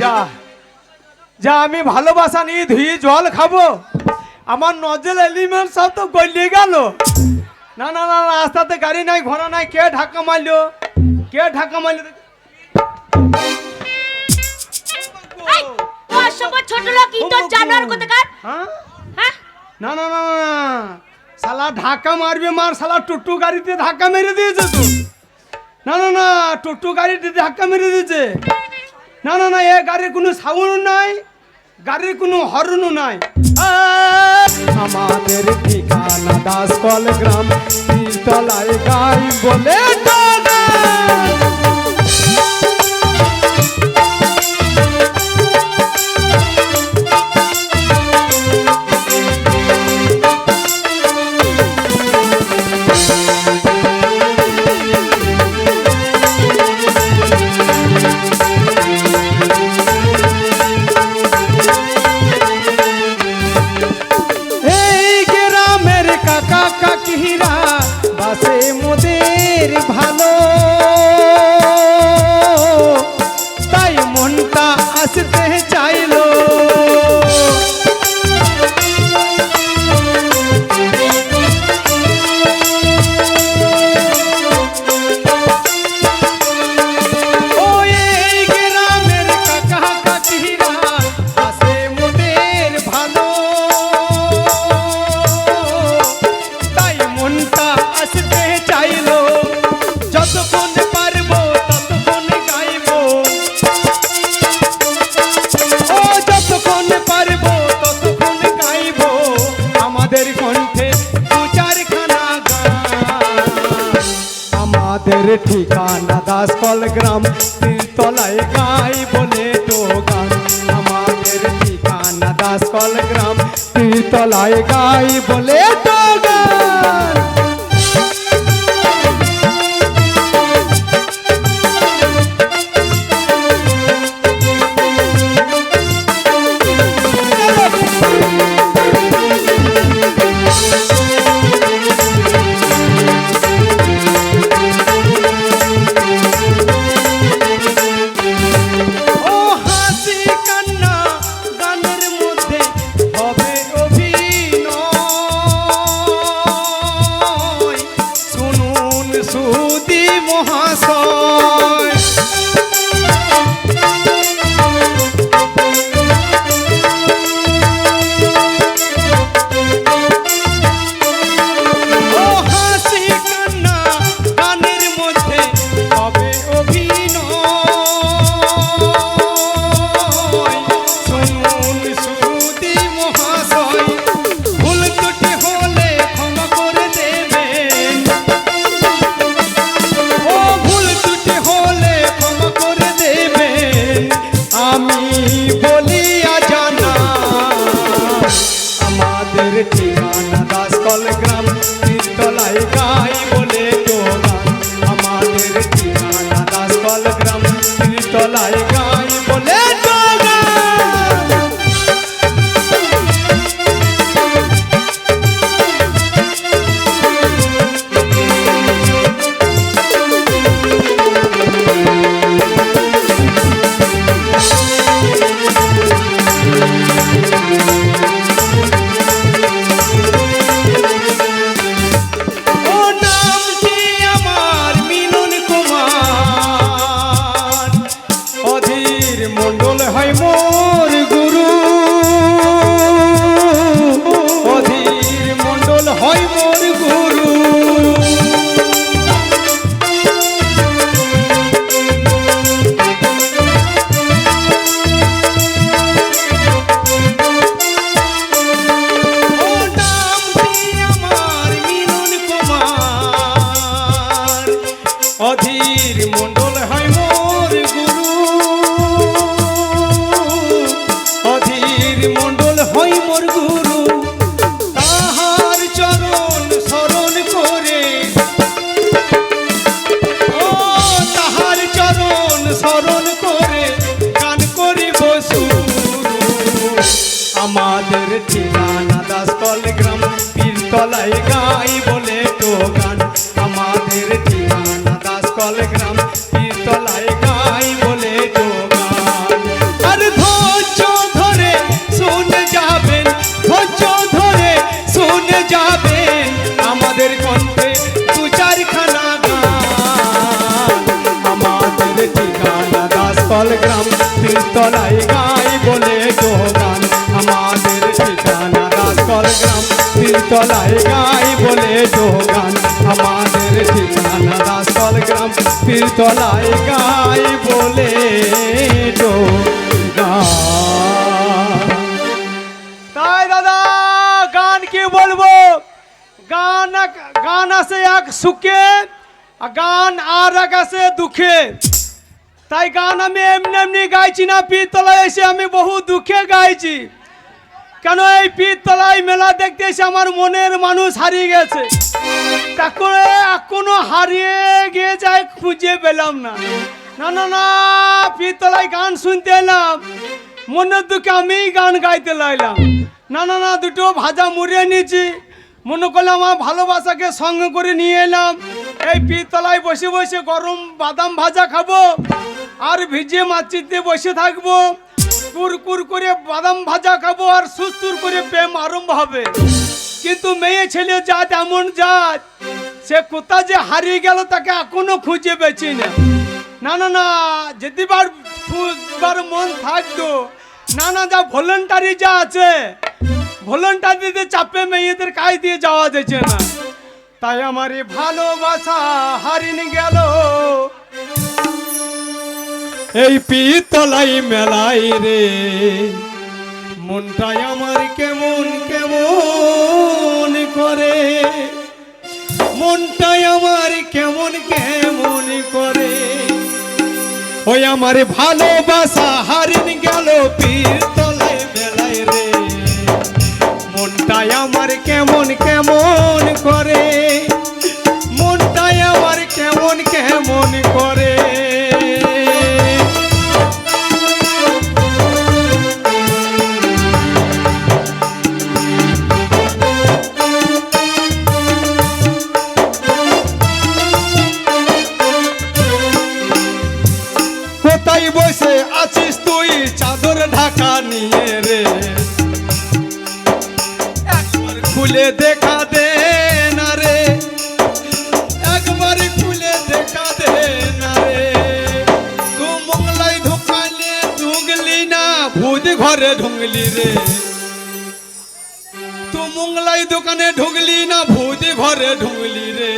যা যা আমি ভালোবাসা নিয়ে ধুয়ে জল খাব। আমার নজল এলিমেন্ট সব তো গলিয়ে গেল। না না না রাস্তাতে গাড়ি নাই ঘোড়া নাই কে ধাক্কা মারলো? কে ধাক্কা মারলো? ছোট লোক জানোয়ার কোথাকার? হ্যাঁ? না না না না, শালা ধাক্কা মারবে মার শালা টুটু গাড়িতে ধাক্কা মেরে দিয়েছে তো। না না না টুটু গাড়িতে ধাক্কা মেরে দিয়েছে। না না না এ গাড়ির কোনো সাউন্ড নাই গাড়ির কোনো হর্নও নাই। আমাদের ঠিকানা দাসকল গ্রাম তলায় গাই বলে দাসকল গ্রাম তলায় গাই বলে তো গান আমাদের ঠিকানা দাসকল গ্রাম তলায় গাই বলে তো গান আমাদের ঠিকানা দাসকল গ্রাম তলায় গাই বলে তাই দাদা, গান কি বলব? গান গান আছে এক সুখে গান আর এক আছে দুঃখে। তাই গান আমি এমনি এমনি গাইছি না, পীরতলায় এসে আমি বহু দুঃখে গাইছি। কেন এই পীরতলায় মেলা দেখতে এসে আমার মনের মানুষ হারিয়ে গেছে। তারপরে এখনও হারিয়ে গিয়ে যায়, খুঁজে পেলাম না। না না না, পীরতলায় গান শুনতে এলাম। মনের দুঃখে আমিই গান গাইতে লাগলাম। না না না, দুটো ভাজা মুড়িয়ে নিয়েছি। মনে করলাম আমার ভালোবাসাকে সঙ্গে করে নিয়ে এলাম। এই পিতলায় বসে বসে গরম বাদাম ভাজা খাব, আর ভিজে মাছিতে বসে থাকব। কুর কুর বাদাম ভাজা খাব, আর সুস্তুর করে প্রেম আরম্ভ হবে। কিন্তু মেয়ে ছেলে জাত এমন জাত, সে কোথা যে হারিয়ে গেল তাকে এখনও খুঁজে পেছি না। না না না, যেদিবার খুঁজবার মন থাকতো, না না, যা ভলেন্টারি যা আছে, ভলেন্টারিতে চাপে মেয়েদের কাজ দিয়ে যাওয়া যাচ্ছে না। তাই আমার ভালোবাসা হারিন গেল। এই পিতলাই মেলাই রে, মনটাই আমার কেমন কেমন করে? মনটাই আমার কেমন কেমন করে? ওই আমার ভালোবাসা হারিন গেল পিতলাই রে। তু মংলাই দোকানে ঢুকলি না, ভূতি ঘরে ঢুকলি রে।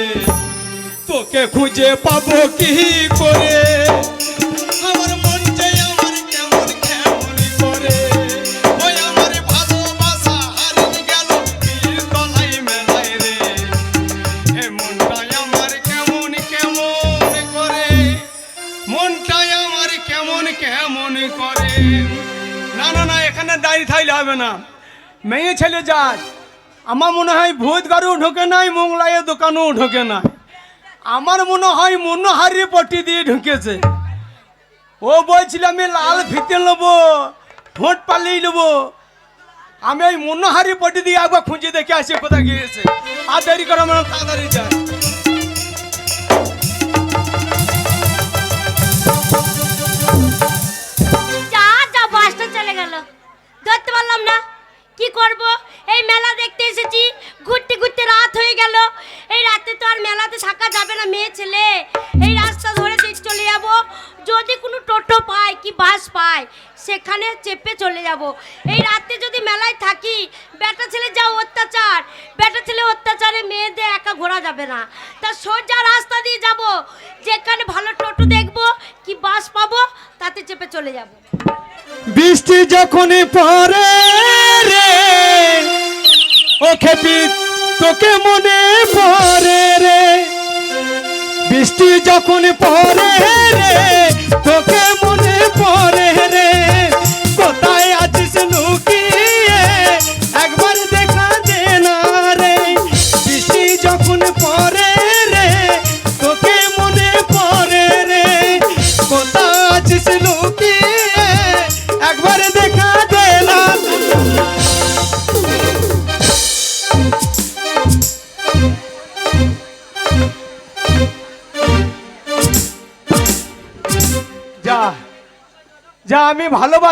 তোকে খুঁজে পাবো কি করে? হবে না। মেয়ে ছেলে যাক আমার মনে হয় ভূত গাড়িও ঢোকে নাই মোংলাইয়ের দোকানও ঢোকে নাই। আমার মনে হয় মনোহারি পট্টি দিয়ে ঢুকেছে। ও বলছিল, আমি লাল ফিতে নেব, ঠোঁট পালিয়ে নেব। আমি ওই মনোহারি পট্টি দিয়ে একবার খুঁজে দেখে আসি কোথায় গিয়েছে। আর দেরি করে আমার তাড়াতাড়ি যায়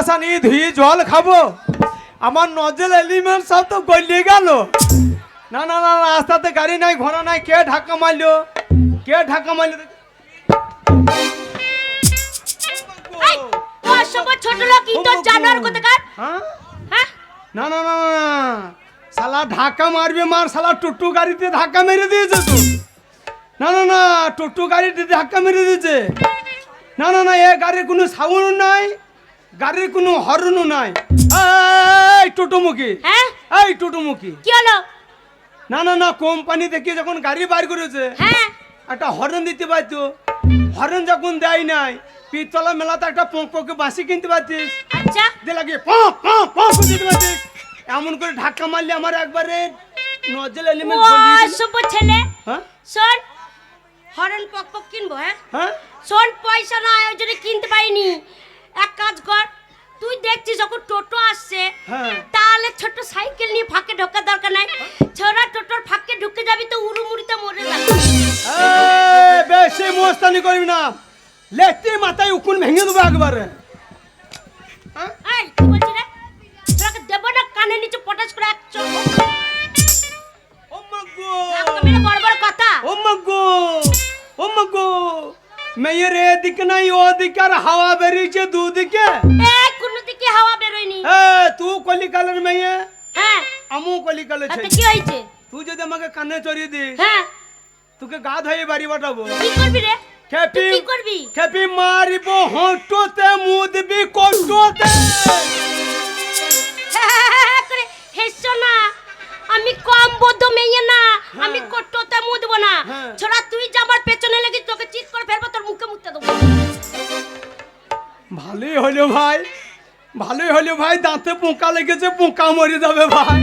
ভালোবাসা নিয়ে ধুয়ে জল খাব আমার নজল এলিমেন্ট সব তো গলিয়ে গেল না না না রাস্তাতে গাড়ি নাই ঘোড়া নাই কে ধাক্কা মারলো কে ধাক্কা মারলো ছোট লোক ইতর জানোয়ার কোথাকার হ্যাঁ হ্যাঁ না না না না, না শালা ধাক্কা মারবে মার শালা টুটু গাড়িতে ধাক্কা মেরে দিয়েছে তো না না না টুটু গাড়িতে ধাক্কা মেরে দিয়েছে না না না এ গাড়ির কোনো সাউন্ড নাই গাড়ির কোনো হর্নও নাই। এই টোটোমুখী। হ্যাঁ? এই টোটোমুখী। কি হলো? না না না কোম্পানি থেকে যখন গাড়ি বার করেছে হ্যাঁ। একটা হর্ন দিতে পারতো। হর্ন যখন দেয় নাই পিতলা মেলাতে একটা পঙ্ককে বাঁশি কিনতে পারতিস। আচ্ছা। দিয়ে লাগে পঁ পঁ পঁ করে দিতে পারতিস। এমন করে ধাক্কা মারলে আমার একবারে। নজল এলিমেন্ট দিল। অসভ্য ছেলে। হ্যাঁ? শোন হরেন পক পক কিনবো হ্যাঁ? হ্যাঁ? শোন পয়সা না জন্য কিনতে পারিনি। এক কাজ কর তুই দেখছিস যখন টোটো আসছে হ্যাঁ। তাহলে ছোট সাইকেল নিয়ে ফাঁকে ঢোকার দরকার নাই। ছোড়া টোটোর ফাঁকে ঢুকে যাবি তো উড়ুমুড়িতে মরে যাবি। বেশি মোস্তানি করবি না। লেটে মাথায় উকুন ভেঙে দেবো একবারে। হ্যাঁ? এই কি বলছিস রে? তোকে দেবো না কানে নিচে পটাশ করে এক চোখ। মেয়ের এদিকে নাই ওদিকে আর হাওয়া বেরিয়েছে দুদিকে। কোনো দিকে হাওয়া বেরোয়নি। তুই কলিকালের মেয়ে? হ্যাঁ। আমু কলিকালের ছেলে। কি হয়েছে? তুই যদি আমাকে কানে চড়িয়ে দিস হ্যাঁ। তোকে গা ধুয়ে বাড়ি পাঠাবো। কি করবি রে? খেপি কি করবি? খেপি মারিব হটোতে মুখ দিবি কটোতে হ্যাঁ, করে হেসো না। আমি কম বদ্ধ মেয়ে না। আমি কট্টোতে মুদবো না। হ্যাঁ। ছোড়া তুই যে আমার পেছনে লেগে তোকে চিৎ করে ফেলব তোর মুখে মুখতে দেবো। ভালোই হলো ভাই। ভালোই হলো ভাই দাঁতে পোকা লেগেছে পোকা মরে যাবে ভাই।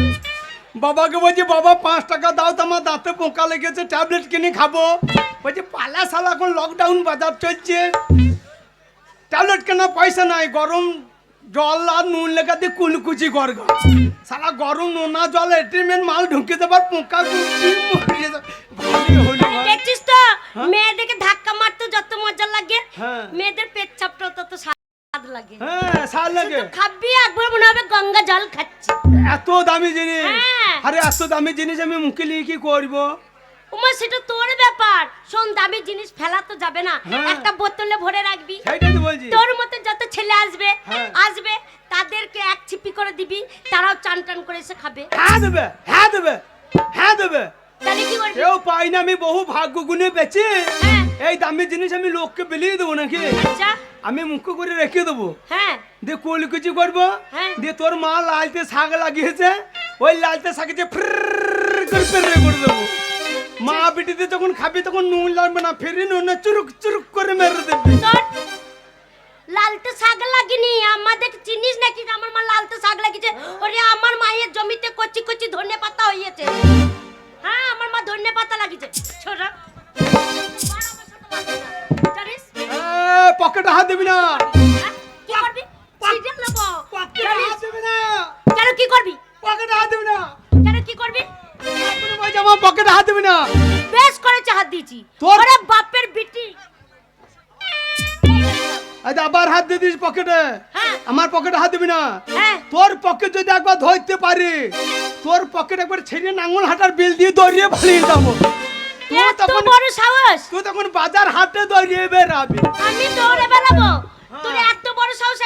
বাবাকে বলছি বাবা পাঁচ টাকা দাও তো আমার দাঁতে পোকা লেগেছে ট্যাবলেট কিনে খাব। বলছি পালা সালা এখন লকডাউন বাজার চলছে। ট্যাবলেট কেনা পয়সা নাই গরম জল আর নুন লেখা দিয়ে কুলকুচি কর সালা গরম নোনা জল এটিএমের মাল ঢুকে দেবার পোকা মরে যাবে হলো ভাই দেখছিস তো? মেয়েদেরকে ধাক্কা মারতে যত মজা লাগে হ্যাঁ। মেয়েদের পেট চাপটা তত স্বাদ লাগে। হ্যাঁ সার লাগে। খাবি একবার মনে হবে গঙ্গা জল খাচ্ছি। এত দামি জিনিস। হ্যাঁ। আরে এত দামি জিনিস আমি মুখে নিয়ে কি করব? উমা সেটা তোর ব্যাপার। শোন দামি জিনিস ফেলা তো যাবে না। হ্যাঁ। একটা বোতলে ভরে রাখবি। তোর মতো যত ছেলে আসবে হ্যাঁ। আসবে তাদেরকে এক ছিপি করে দিবি তারাও চান টান করে এসে খাবে। হ্যাঁ দেবে হ্যাঁ দেবে হ্যাঁ দেবে। তাহলে কি করবি? কেউ পাই না আমি বহু ভাগ্য গুনে বেচে। হ্যাঁ। এই দামি জিনিস আমি লোককে বিলিয়ে দেবো নাকি? আচ্ছা। আমি মুখ করে রেখে দেবো। হ্যাঁ। দিয়ে কুলকুচি করব। হ্যাঁ। দিয়ে তোর মা লালতে শাক লাগিয়েছে। ওই লালতে শাকেতে ফ্রির করে করে দেবো মা পিটিতে যখন খাবি তখন নুন লাগবে না ফেরি নুন চুরুক চুরুক করে মেরে দেবে। লালতে শাক লাগিনি আমাদের চিনিস নাকি আমার মা লালতে শাক লাগিছে ওরে আমার মায়ের জমিতে কচি কচি ধনে পাতা হয়েছে হ্যাঁ আমার মা ধনে পাতা লাগিয়েছে। ছোড়া পকেটে হাত দিবি না। হ্যাঁ? কি করবি? সিরিয়াল নেব। পকেটে হাত দিবি না। কেন কি করবি? পকেটে হাত দিবি না। কেন কি করবি? আমার পকেটে হাত দিবি না। বেশ করেছে হাত দিয়েছি। তোর- বাপের বিটি। আজ আবার হাত দিয়ে দিস পকেটে। হ্যাঁ। আমার পকেটে হাত দিবি না। হ্যাঁ। তোর পকেট যদি একবার ধরতে পারি তোর পকেট একবার ছেড়ে নাঙ্গল হাঁটার বিল দিয়ে দৌড়িয়ে পালিয়ে যাব। তুই তখন বড় সাহস। তুই তখন বাজার হাটে দৌড়িয়ে বেরাবি আমি দৌড়ে বেড়াবো। তোর এত বড় সাহস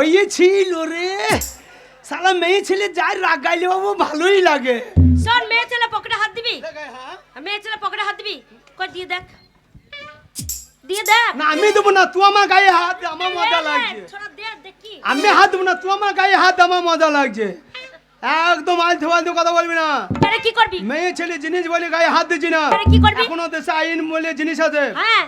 হয়েছিল রে। শালা মেয়ে ছেলে যাই রাগাইলে বাবু ভালোই লাগে। শোন মেয়ে ছেলে পকেটে হাত দিবি? হ্যাঁ? মেয়ে ছেলে পকেটে হাত দিবি? কই দিয়ে দেখ। দিয়ে দেখ। না আমি দেবো না তুই আমার গায়ে হাত দে, আমার মজা লাগছে। দে দেখি। আমি হাত দেবো না তুই আমার গায়ে হাত দে, আমার মজা লাগছে। একদম আলতু ফালতু কথা বলবি না। আরে কি করবি? মেয়ে ছেলে জিনিস বলে গায়ে হাত দিচ্ছি না। আরে কি করবি? এখনও দেশে আইন বলে জিনিস আছে। হ্যাঁ।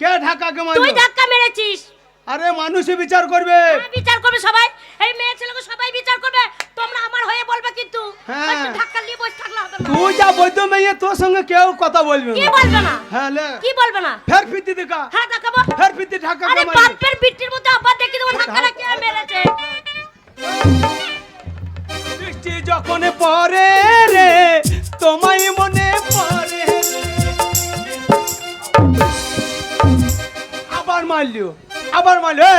কে ঢাকা কে তুই মারলো ধাক্কা মেরেছিস। আরে মানুষই বিচার করবে। হ্যাঁ, বিচার করবে সবাই। এই মেয়ে ছেলেকে সবাই বিচার করবে। তোমরা আমার হয়ে বলবে কিন্তু। হ্যাঁ। ধাক্কা নিয়ে বসে থাকলে হবে না। তুই যা বৈদ্য মেয়ে তোর সঙ্গে কেউ কথা বলবে কি না বলবে না? হ্যাঁ লে। কি বলবে না? ফের ফিরতি দেখা হ্যাঁ দেখাবো। ফের ফিরতি ঢাকা আরে বাপের বিটির মতো আবার দেখি দেবো ধাক্কাটা কে মেরেছে? বৃষ্টি যখন পরে রে তোমায় মনে পড়ে আবার মারলিও। আবার মাইল এ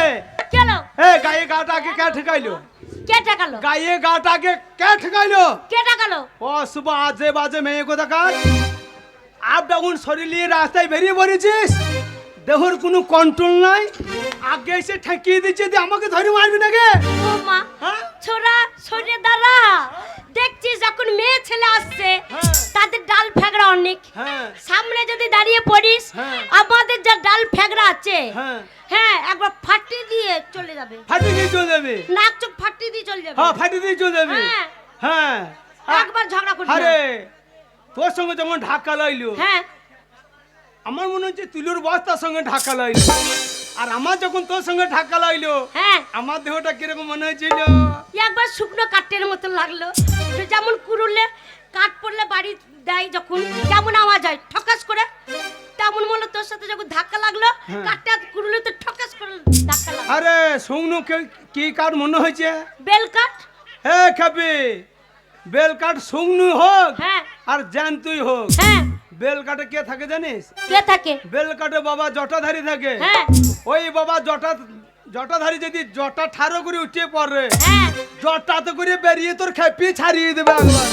কেন? এ গায়ে গাটাকে কে ঠেকাইলো? কে ঠকালো? গায়ে গাটাকে কে ঠেকাইলো? কে ঠকালো? ও শুভ আজে বাজে মেয়ে কো কোথাকার? আপ ডাউন শরীর লিয়ে রাস্তায় বেরিয়ে পড়েছিস? দেহর কোনো কন্ট্রোল নাই। আগে এসে ঠেকিয়ে দিচ্ছে যে আমাকে ধরে মারবি নাকি? ও মা হ্যাঁ? ছোড়া সরে দাঁড়া। দেখছিস যখন মেয়ে ছেলে আসছে হ্যাঁ। তাদের ডাল ফ্যাগড়া অনেক। হ্যাঁ। সামনে যদি দাঁড়িয়ে পড়িস হ্যাঁ। আমাদের যা ডাল ফ্যাগড়া আছে হ্যাঁ। হ্যাঁ একবার ফাটিয়ে দিয়ে চলে যাবে। ফাটিয়ে দিয়ে চলে যাবে? নাক চোখ ফাটিয়ে দিয়ে চলে যাবে। হ্যাঁ ফাটিয়ে দিয়ে চলে যাবে। হ্যাঁ। হ্যাঁ। একবার ঝগড়া করবি। না। আরে তোর সঙ্গে যখন ঢাকা লাইলো হ্যাঁ। আমার মনে হচ্ছে তুলুর বস্তার সঙ্গে ঢাকা লাইলো। আর আমার যখন তোর সঙ্গে ঢাকা লাইলো হ্যাঁ। আমার দেহটা কীরকম মনে হয়েছিল? একবার শুকনো কাঠের মতো লাগল। যেমন কুড়ুলে কাঠ পড়লে বাড়ি দেয় যখন কেমন আওয়াজ হয় ঠকাস করে। তেমন মনে তোর সাথে যখন ধাক্কা লাগল হ্যাঁ। কাঠটা কুড়ুলে তো ঠকাস করে ধাক্কা লাগল। আরে শুকনো কে- কি কাঠ মনে হয়েছে? বেল কাঠ? হে খাবি বেল কাঠ শুকনো হোক হ্যাঁ। আর জ্যান্তুই হোক। হ্যাঁ। বেল কাঠে কে থাকে জানিস? কে থাকে? বেল কাঠে বাবা জটাধারী থাকে। হ্যাঁ। ওই বাবা জটা জটাধারী যদি জটা ঠারো করে উঠে পড়ে হ্যাঁ। জটাতে করে বেরিয়ে তোর খেপি ছাড়িয়ে দেবে একবার।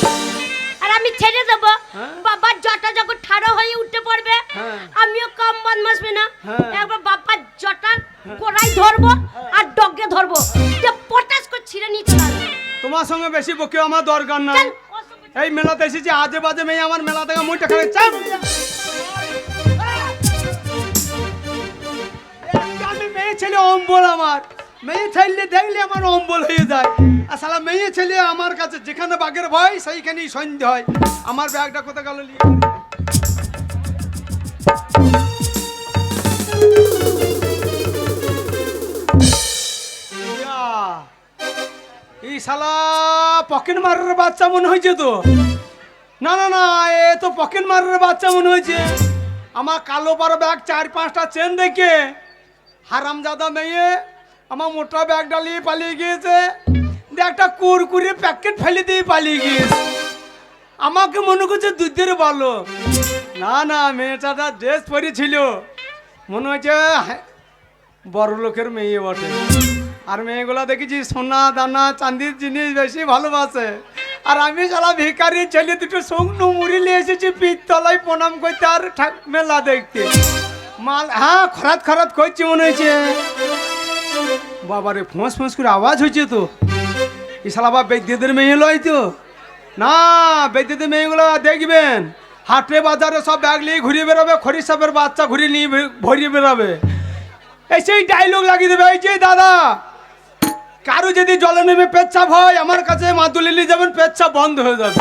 আর আমি ছেড়ে দেবো। হ্যাঁ। বাবার জটা যখন ঠাড়ো হয়ে উঠতে পড়বে হ্যাঁ। আমিও কম বদমাসবে না। একবার বাবার জটার গোড়ায় ধরবো আর ডগে ধরবো। যে পটাশ করে ছিঁড়ে আসব। তোমার সঙ্গে বেশি বকে আমার দরকার অসুবিধা এই মেলাতে এসেছি, আজে বাজে মেয়ে আমার মেলা থেকে মুইটা খাবে, চাপ। মেয়ে ছেলে, অম্বল আমার। মেয়ে ছেলে দেখলে আমার অম্বল হয়ে যায়। আর সালা মেয়ে ছেলে আমার কাছে যেখানে বাঘের ভয়, সেইখানেই সন্ধে হয়। আমার ব্যাগটা কোথায় গেল, নিয়ে এই শালা পকেট মারের বাচ্চা মনে হয়েছে তো? না না না এ তো পকেট মারের বাচ্চা মনে হয়েছে। আমার কালো পাড়া ব্যাগ চার পাঁচটা চেন দেখে। হারামজাদা মেয়ে আমার মোটা ব্যাগ ডালিয়ে পালিয়ে গিয়েছে। একটা কুরকুরে প্যাকেট ফেলে দিয়ে পালিয়ে গিয়েছে। আমাকে মনে করছে দুধের ভালো না না মেয়েটা ড্রেস পরেছিল। মনে হচ্ছে হ্যাঁ, বড় লোকের মেয়ে বটে। আর মেয়েগুলা দেখেছি সোনা, দানা, চাঁদির জিনিস বেশি ভালোবাসে। আর আমি সালা ভিকারি ছেলে দুটো শুকনো মুড়ি নিয়ে এসেছি পিতলায় প্রণাম করতে আর মেলা দেখতে। মাল হ্যাঁ খরাত খরাত করছি মনে হয়েছে। বাবারে, ফোঁস ফোঁস করে আওয়াজ হয়েছে তো। এই শালা বা বেদ্যদের মেয়ে লয় তো। না, বেদ্যদের মেয়েগুলো দেখবেন হাটে বাজারে সব ব্যাগ নিয়ে ঘুরিয়ে বেরোবে খরিদ সাপের বাচ্চা ঘুরিয়ে নিয়ে ভরিয়ে বেরোবে। এই সেই ডায়লগ লাগিয়ে দেবে, এই যে দাদা কারও যদি জলে নেমে পেচ্ছাপ হয়, আমার কাছে মাদুলি যাবেন পেচ্ছাপ বন্ধ হয়ে যাবে।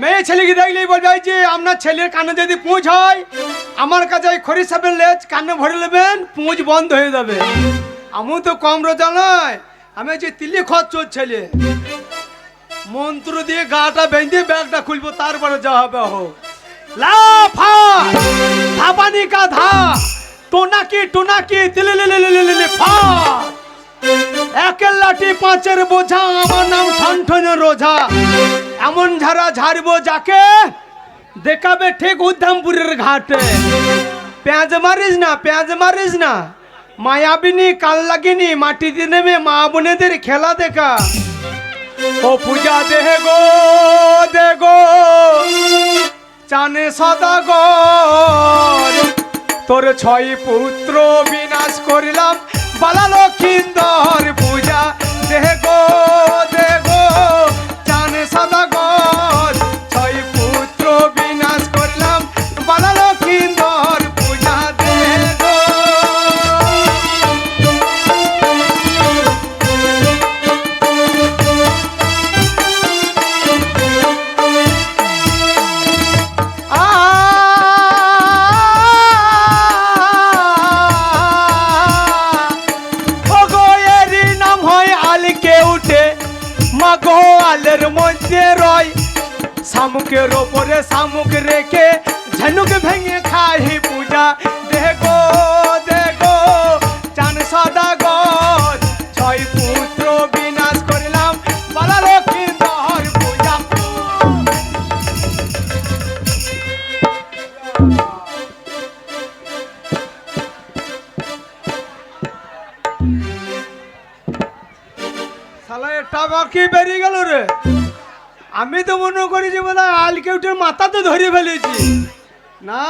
মেয়ে ছেলেকে দেখলেই বলবে যে আপনার ছেলের কানে যদি পুঁজ হয়, আমার কাছে এই খরিদ সাপের লেজ কানে ভরে নেবেন, পুঁজ বন্ধ হয়ে যাবে। আমিও তো কম রোজা নয়, আমি হচ্ছে তিলি খচ্চর ছেলে। মন্ত্র দিয়ে গাটা বেঁধে ব্যাগটা খুলবো, তারপরে যা হবে হোক লাফা ধাপানি কা ধা টোনাকি টোনাকি তিলি ফা। একের লাঠি পাঁচের বোঝা, আমার নাম ঠনঠন রোঝা এমন ঝাড়া ঝাড়বো যাকে দেখাবে ঠিক উদ্ধামপুরের ঘাটে। পেঁয়াজ মারিস না, পেঁয়াজ মারিস না। মায়াবিনী, কাল লাগিনি, মাটিতে নেমে মা বোনেদের খেলা দেখা। ও পূজা দেহ গো, দে গো, চানে সদাগর তোর ছয় পুত্র বিনাশ করিলাম বালা কিন্দর পূজা। দেহ গো দেহ গো। কি বেরিয়ে গেল রে। আমি তো মনে করি যে বলে আলকেউটের মাথাতে ধরে ফেলেছি। না,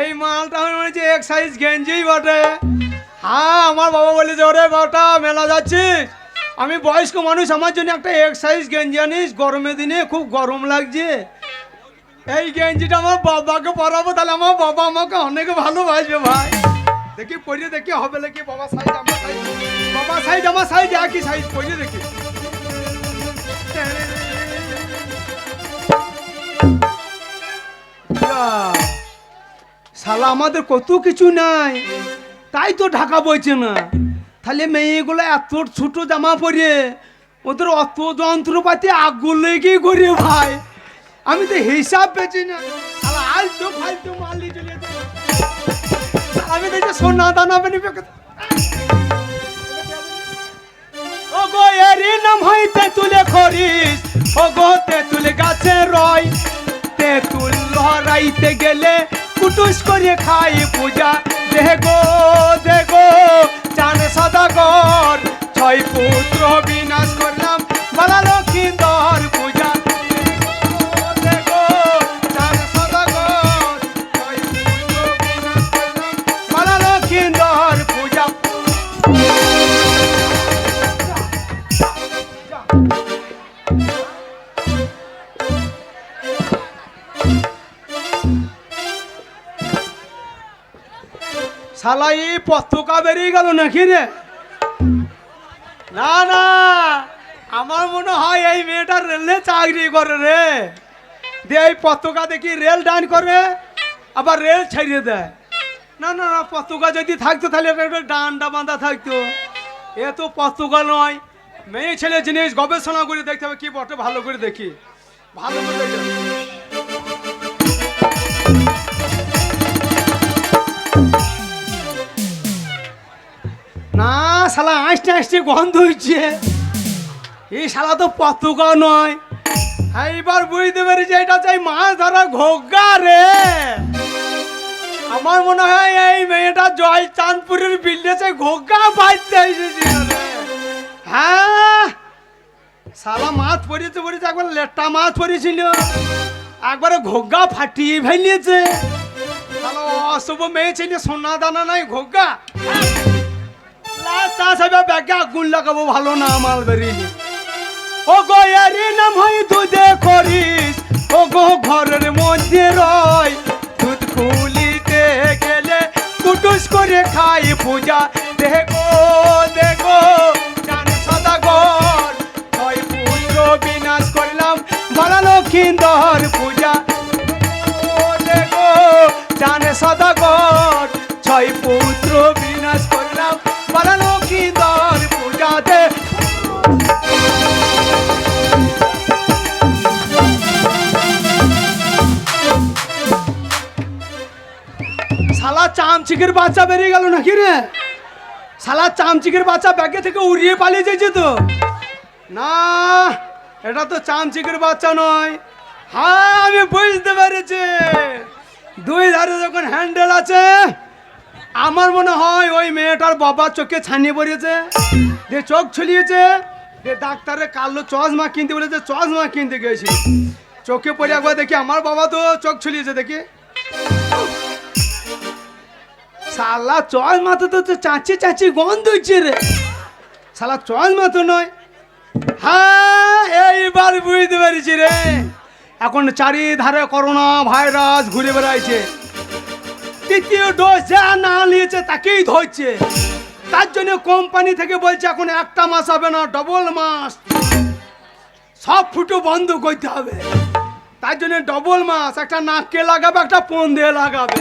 এই মালটা মনে হচ্ছে এক সাইজ গেঞ্জিই বটে। হ্যাঁ আমার বাবা বলে যে, ওরে বাটা মেলা যাচ্ছিস আমি বয়স্ক মানুষ, আমার জন্য একটা এক সাইজ গেঞ্জি আনিস। গরমের দিনে খুব গরম লাগছে। এই গেঞ্জিটা আমার বাবাকে পরাবো, তাহলে আমার বাবা আমাকে অনেক ভালোবাসবে ভাই। দেখি পরিয়ে, দেখি হবে নাকি বাবা সাইজ আমার সাইজ বাবা সাইজ আমার সাইজ একই সাইজ পরিয়ে দেখি। শালা, আমাদের কত কিছু নাই। তাই তো ঢাকা বইছে না। তাহলে মেয়েগুলো এত ছোট জামা পরে, ওদের অত যন্ত্রপাতি আগুন লেগেই করে ভাই। আমি তো হিসাব পেয়েছি না। আমি দেখছি সোনা দানা বেনি এরি নাম হয় তুলে খরিস। ও গো তে তুলে গাছে রয়। তেঁতুল লহরাইতে গেলে কুটুস করে খাই পূজা। দেখো দেখো দে চান সদাগর। ছয় পুত্র বিনাশ করলাম, বলা দর পূজা। শালা এই পত্রিকা বেরিয়ে গেল নাকি রে? না না, আমার মনে হয় এই মেয়েটা রেলে চাকরি করে রে। দিয়ে এই পত্রিকা দেখি রেল ডান করে, আবার রেল ছাড়িয়ে দেয়। না না না, পত্রিকা যদি থাকতো তাহলে একটা ডান্ডা বাঁধা থাকতো। এ তো পত্রিকা নয়, মেয়ে, ছেলে জিনিস গবেষণা করে দেখতে হবে, কি বটে? ভালো করে দেখি। ভালো করে দেখি। না, শালা আসতে আসতে গন্ধ হচ্ছে এই শালা তো পতুকা নয়। এইবার বুঝতে পেরেছি, এটা চাই মাছ ধরা ঘোগা রে। আমার মনে হয় এই মেয়েটা জয় চাঁদপুরের বিল্ডেছে ঘোগা বাঁচতে এসেছিল হ্যাঁ? শালা, মাছ পড়েছে পড়েছে, একবার লেট্টা মাছ পড়েছিল। একবারে ঘোগা ফাটিয়ে ফেলিয়েছে অশুভ মেয়ে ছিল, সোনা দানা নাই, ঘোগা। তা সবে ব্যাগে আগুন লাগাবো, ভালো না মাল ও গো এরি নাম হয় দুধে করিস ও গো ঘরের মধ্যে রয় দুধ খুলিতে গেলে কুটুস করে খাই পূজা। দেখো দেখো সদাগর। ছয় পুত্র বিনাশ করলাম, বলা লক্ষিন্দর পূজা। দেখো, জান সদাগর। ছয় পুত্র বিনাশ করলাম শালা চামচিকের বাচ্চা বেরিয়ে গেল নাকি রে? শালা চামচিকের বাচ্চা ব্যাগে থেকে উড়িয়ে পালিয়ে যাচ্ছে তো। না, এটা তো চামচিকের বাচ্চা নয়। হ্যাঁ আমি বুঝতে পেরেছি। দুই ধারে যখন হ্যান্ডেল আছে আমার মনে হয় ওই মেয়েটার বাবা চোখে ছানিয়ে পড়িয়েছে যে চোখ ছলিয়েছে। যে ডাক্তারে কালো চশমা কিনতে বলেছে, চশমা কিনতে গেছি চোখে পড়ে একবার দেখি, আমার বাবা তো চোখ ছলিয়েছে দেখি। শালা চল মাথা তো তো চাচি চাঁচি গন্ধ হচ্ছে রে। সালা চল মাথা নয়। হ্যাঁ এইবার বুঝতে পেরেছি রে। এখন চারিধারে করোনা ভাইরাস ঘুরে বেড়াইছে। তৃতীয় ডোজ যা না নিয়েছে তাকেই ধরছে। তার জন্য কোম্পানি থেকে বলছে, এখন একটা মাস হবে না ডবল মাস। সব ফুটো বন্ধ করতে হবে। তার জন্য ডবল মাস, একটা নাককে লাগাবে, একটা পন দিয়ে লাগাবে।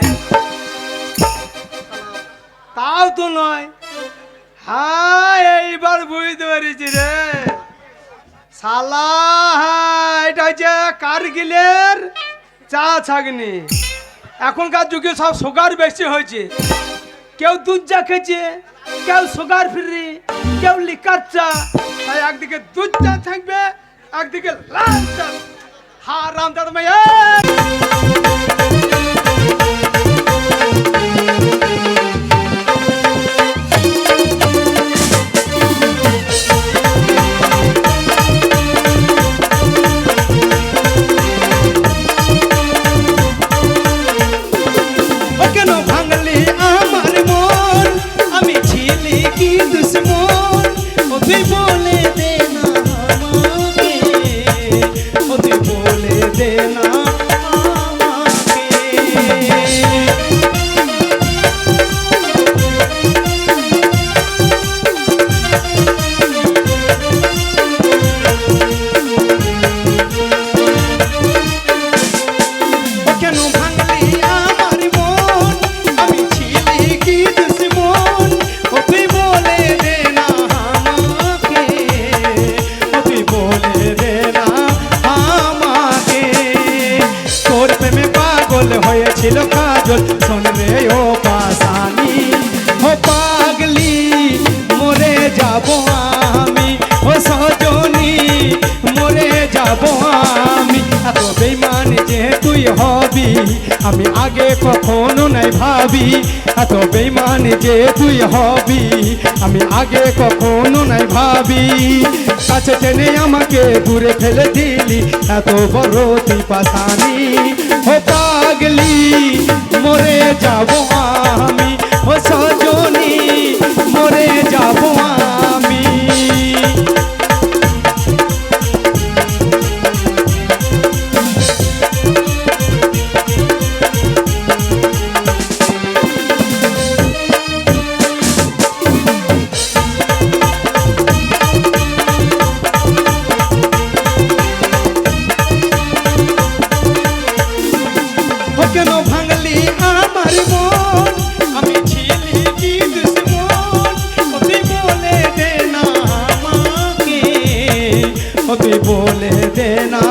তাও তো নয়। হ্যাঁ এইবার বুঝতে পেরেছি রে। সালা হ্যাঁ এটা হচ্ছে কারগিলের চা ছাগনি। এখনকার যুগে সব সুগার বেশি হয়েছে। কেউ দুধ চা খেয়েছে, কেউ সুগার ফ্রি কেউ লিকার চা। তাই একদিকে দুধ চা থাকবে, একদিকে লাল চা। হা রাম দাদা ভাই জানে কখনো নাই ভাবি এত বেমান যে তুই হবি, আমি আগে কখনো নাই ভাবি। কাছে টেনে আমাকে দূরে ফেলে দিলি, এত বড় তুই পাশানি ও পাগলি, মরে যাব আমি। ও সজনী, মরে যাব তুই বলে দে না।